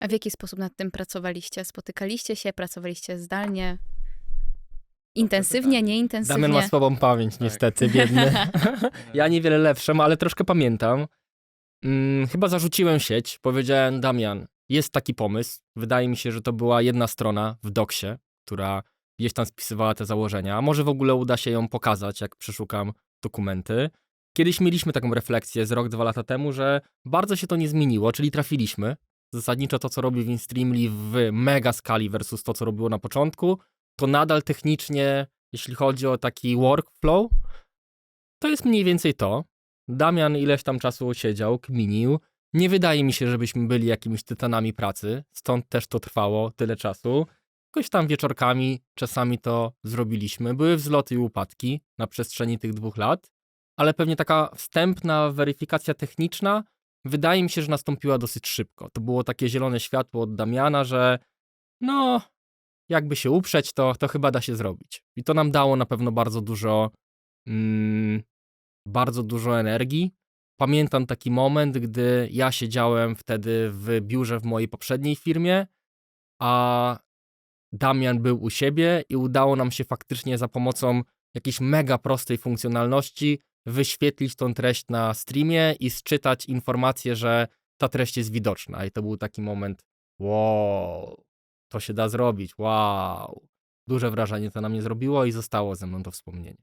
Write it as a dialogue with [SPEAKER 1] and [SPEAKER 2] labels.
[SPEAKER 1] A w jaki sposób nad tym pracowaliście? Spotykaliście się, pracowaliście zdalnie? Intensywnie, nieintensywnie?
[SPEAKER 2] Damian ma słabą pamięć,
[SPEAKER 3] Tak.
[SPEAKER 2] niestety, biedny. ja niewiele lepszą, ale troszkę pamiętam. Mm, chyba zarzuciłem sieć, powiedziałem, Damian, jest taki pomysł. Wydaje mi się, że to była jedna strona w doksie, która gdzieś tam spisywała te założenia. A może w ogóle uda się ją pokazać, jak przeszukam dokumenty. Kiedyś mieliśmy taką refleksję z rok, dwa lata temu, że bardzo się to nie zmieniło, czyli trafiliśmy. Zasadniczo to, co robi Winstreamly w mega skali versus to, co robiło na początku, to nadal technicznie, jeśli chodzi o taki workflow, to jest mniej więcej to. Damian ileś tam czasu siedział, kminił. Nie wydaje mi się, żebyśmy byli jakimiś tytanami pracy, stąd też to trwało tyle czasu. Jakoś tam wieczorkami czasami to zrobiliśmy. Były wzloty i upadki na przestrzeni tych dwóch lat, ale pewnie taka wstępna weryfikacja techniczna wydaje mi się, że nastąpiła dosyć szybko. To było takie zielone światło od Damiana, że no, jakby się uprzeć, to, to chyba da się zrobić. I to nam dało na pewno bardzo dużo, mm, bardzo dużo energii. Pamiętam taki moment, gdy ja siedziałem wtedy w biurze w mojej poprzedniej firmie, a Damian był u siebie i udało nam się faktycznie za pomocą jakiejś mega prostej funkcjonalności wyświetlić tą treść na streamie i sczytać informację, że ta treść jest widoczna. I to był taki moment, wow, to się da zrobić, wow. Duże wrażenie to na mnie zrobiło i zostało ze mną to wspomnienie.